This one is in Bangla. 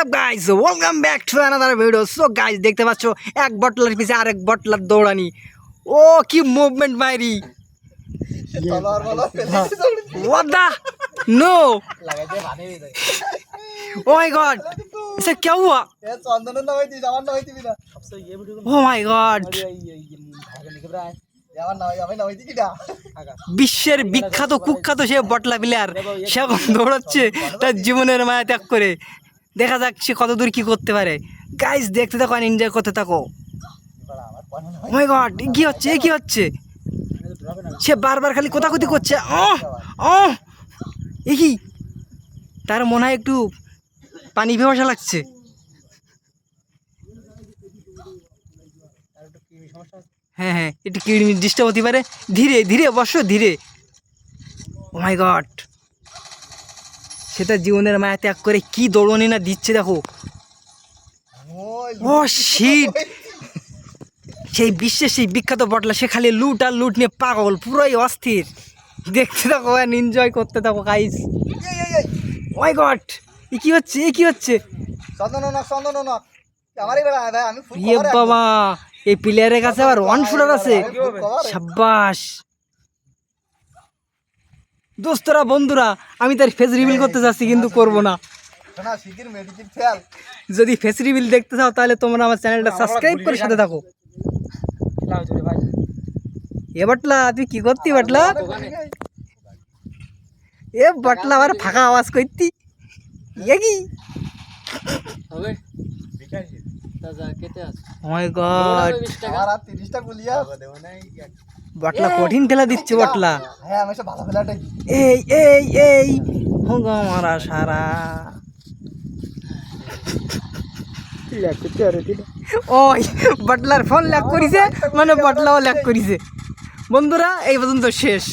WhatsApp guys welcome back to another video so guys দেখতে পাচ্ছ এক বটলার পিছে আরেক বটলার দৌড়ানি ও কি মুভমেন্ট মাইরি তলোয়ার বলো What the? No! Oh my god! इसे क्या हुआ? এ চন্দনের নাম হইতিস আমার নাম হইতিবি না Oh my god! আমার নাম আমি নাম হইতি কিটা বিশ্বের বিখ্যাত কুখ্যাত সে বটলা প্লেয়ার সে এখন দৌড়াচ্ছে তার জীবনের মায়া ত্যাগ করে দেখা যাক সে কত দূর কি করতে পারে। গাইস দেখতে থাকো আর এনজয় করতে থাকো। মাই গড কি হচ্ছে, এ কি হচ্ছে? সে বারবার খালি কোথাকুতি করছে। এ কি? তার মনে হয় একটু পানি ভেবাসা লাগছে। হ্যাঁ হ্যাঁ একটু কিডনি ডিস্টার্ব হতে পারে। ধীরে ধীরে, বসো, ধীরে। ও মাই গড সেটা জীবনের মায়া ত্যাগ করে কি দৌড়নি না দিচ্ছে দেখো। ও শিট সেই বিশ্বের সেই বিখ্যাত বটলা সে খালি লুট আর লুট নিয়ে পাগল পুরোই অস্থির। দেখতে থাকো আর এনজয় করতে থাকো গাইস ওয়াই গড এ কি হচ্ছে এ কি হচ্ছে? ইয়ে বাবা এই প্লেয়ারের কাছে আবার ওয়ান শুটার আছে। সাব্বাস। দোস্তরা বন্ধুরা আমি তার ফেস রিভিল করতে যাচ্ছি কিন্তু করব না। যদি ফেস রিভিল দেখতে চাও তাহলে তোমরা আমার চ্যানেলটা সাবস্ক্রাইব করে সাথে থাকো। এ বাটলা তুই কি করতি বাটলা? এ বাটলা আবার ফাঁকা আওয়াজ করতি। ইয়ে কি মাই গড আমার আর তিরিশটা গুলিয়া বাটলা কঠিন ঠেলা দিচ্ছে বাটলা। হ্যাঁ এই এই এই। হোগা মারা সারা। ওই বাটলার ফোন ল্যাক করিছে মানে বাটলাও ল্যাক করিছে। বন্ধুরা এই পর্যন্ত শেষ।